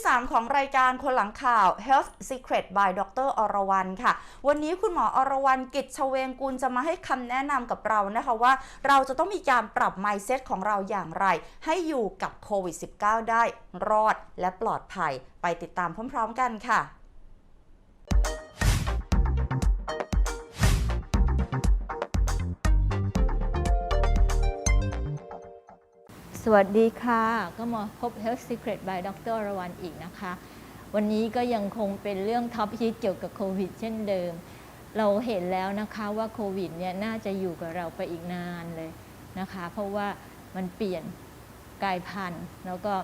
ที่ 3 ของรายการคนหลังข่าว Health Secret by ดรอรวรรณค่ะ วันนี้คุณหมออรวรรณกิจชเวงกุลจะมาให้คำแนะนำกับเรานะคะว่า เราจะต้องมีการปรับ mindset ของเราอย่างไร ให้อยู่กับโควิด -19 ได้รอดและปลอดภัย ไปติดตามพร้อม ๆ กันค่ะ สวัสดีค่ะ ก็มาพบ Health Secret by ดรอรวรรณอีกนะคะ วันนี้ก็ยังคงเป็นเรื่องท็อปฮิตเกี่ยวกับโควิดเช่นเดิม เราเห็นแล้วนะคะว่าโควิดเนี่ยน่าจะอยู่กับเราไปอีกนานเลยนะคะ เพราะว่ามันเปลี่ยนกลายพันธุ์ แล้วก็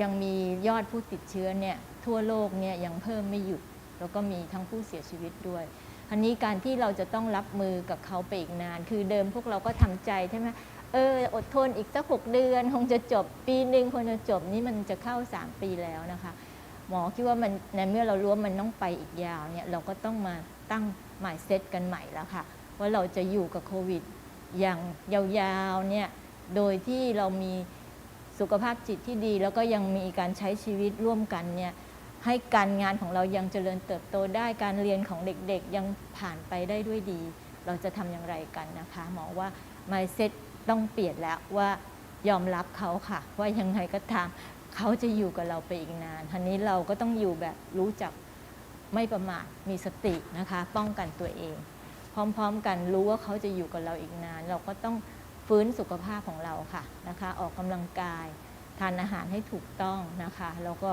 ยังมียอดผู้ติดเชื้อเนี่ยทั่วโลกเนี่ยยังเพิ่มไม่หยุด แล้วก็มีทั้งผู้เสียชีวิตด้วยอันนี้การที่เราจะต้องรับมือกับเขาไปอีกนาน คือเดิมพวกเราก็ทำใจใช่ไหม เอออดทนอีกสักหกเดือนคงจะจบปีหนึ่งคงจะจบนี่มันจะเข้า 3 ปีแล้วนะคะ หมอคิดว่ามันในเมื่อเรารู้ว่ามันต้องไปอีกยาวเนี่ยเราก็ต้องมาตั้งหมายเซตกันใหม่แล้วค่ะ ว่าเราจะอยู่กับโควิด อย่างยาวๆเนี่ยโดยที่เรามีสุขภาพจิตที่ดี แล้วก็ยังมีการใช้ชีวิตร่วมกันเนี่ยให้การงานของเรายังเจริญเติบโตได้การเรียนของเด็กๆ ยังผ่านไปได้ด้วยดี เราจะทำอย่างไรกันนะคะ หมอว่า mindset ต้องเปลี่ยนแล้วว่ายอมรับเขาค่ะ ว่ายังไงก็ตามเขาจะอยู่กับเราไปอีกนานทีนี้เราก็ต้องอยู่แบบรู้จักไม่ประมาทมีสตินะคะ ป้องกันตัวเอง พร้อมๆ กันรู้ว่าเขาจะอยู่กับเราอีกนาน เราก็ต้องฟื้นสุขภาพของเราค่ะนะคะ ออกกำลังกาย ทานอาหารให้ถูกต้องนะคะแล้วก็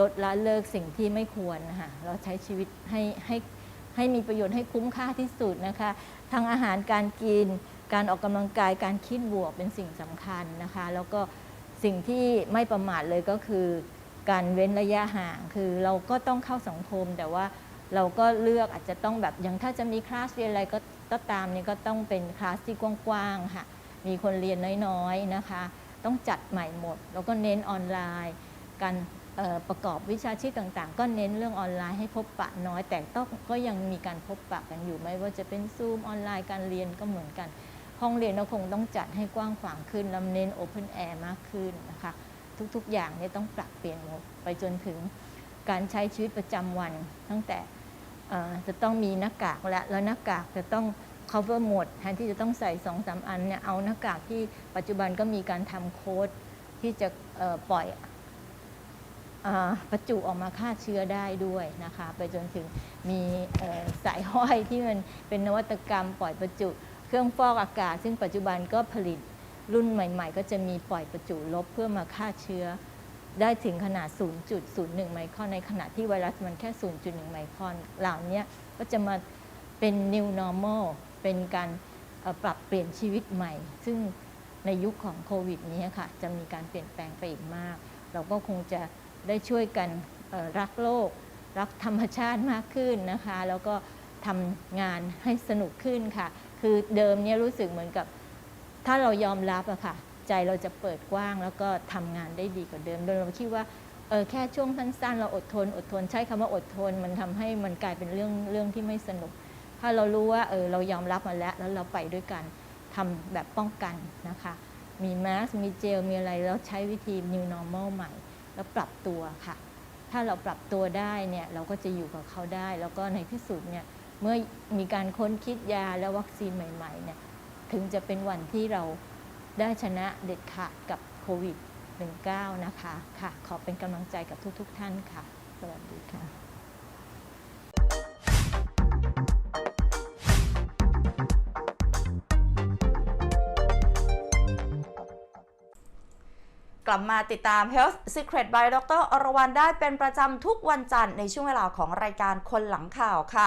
ลดละเลิกสิ่งที่ไม่ควรนะคะเราใช้ชีวิตให้ให้ให้มีประโยชน์ให้คุ้มค่าที่สุดนะคะ ทั้งอาหารการกิน การออกกำลังกายการคิดบวกเป็นสิ่งสำคัญนะคะ แล้วก็สิ่งที่ไม่ประมาทเลยก็คือ การเว้นระยะห่างคือเราก็ต้องเข้าสังคม แต่ว่าเราก็เลือกอาจจะต้องแบบอย่างถ้าจะมีคลาสเรียนอะไรก็ก็ตามนี่ก็ต้องเป็นคลาสที่กว้างๆค่ะ มีคนเรียนน้อยๆนะคะ ต้องจัดใหม่หมด แล้วก็เน้นออนไลน์ การประกอบวิชาชีพต่างๆ ก็เน้นเรื่องออนไลน์ให้พบปะน้อย แต่ต้องก็ยังมีการพบปะกันอยู่ไม่ว่าจะเป็นซูมออนไลน์การเรียนก็เหมือนกัน ห้องเรียนเราคงต้องจัดให้กว้างขวางขึ้นแล้วเน้นโอเพนแอร์มากขึ้นนะคะทุกๆ อย่างเนี่ยต้องปรับเปลี่ยนหมดไปจนถึงการใช้ชีวิตประจำวัน ตั้งแต่จะต้องมีหน้ากากและแล้วหน้ากากจะต้อง cover หมดแทนที่จะต้องใส่สองสามอันเนี่ยเอาหน้ากากที่ปัจจุบันก็มีการทำโค้ดที่จะปล่อยอประจุออกมาฆ่าเชื้อได้ด้วยนะคะไปจนถึงมีสายห้อยที่มันเป็นนวัตกรรมปล่อยประจุ เครื่องฟอกอากาศ ซึ่งปัจจุบันก็ผลิตรุ่นใหม่ ๆ ก็จะมีปล่อยประจุลบเพื่อมาฆ่าเชื้อ ได้ถึงขนาด 0.01 ไมครอนในขณะที่ไวรัสมันแค่ 0.1 ไมครอนเหล่านี้ก็จะมาเป็น new normal เป็นการปรับเปลี่ยนชีวิตใหม่ ซึ่งในยุคของโควิดนี้ค่ะ จะมีการเปลี่ยนแปลงไปอีกมาก เราก็คงจะได้ช่วยกันรักโลก รักธรรมชาติมากขึ้นนะคะ แล้วก็ทำงานให้สนุกขึ้นค่ะ คือเดิมเนี่ยรู้สึกเหมือนกับ ถ้าเรายอมรับอะค่ะ ใจเราจะเปิดกว้างแล้วก็ทำงานได้ดีกว่าเดิมโดยเราคิดว่าเออแค่ช่วงสั้นๆเราอดทน อดทน ใช้คำว่าอดทน มันทำให้มันกลายเป็นเรื่องเรื่องที่ไม่สนุก ถ้าเรารู้ว่าเออเรายอมรับมาแล้ว แล้วเราไปด้วยกันทำแบบป้องกันนะคะ มีแมสมีเจล มีอะไรแล้วใช้วิธี new normal ใหม่ แล้วปรับตัวค่ะ ถ้าเราปรับตัวได้เนี่ยเราก็จะอยู่กับเขาได้ แล้วก็ในที่สุดเนี่ย เมื่อมีการค้นคิดยาและวัคซีนใหม่ๆเนี่ยถึงจะเป็นวันที่เราได้ชนะเด็ดขาดกับโควิด 19 นะคะค่ะขอเป็นกำลังใจกับทุกๆท่านค่ะ สวัสดีค่ะกลับมาติดตาม Health Secret by ดรอรวรรณได้เป็นประจำทุกวันจันทร์ในช่วงเวลาของรายการคนหลังข่าวค่ะ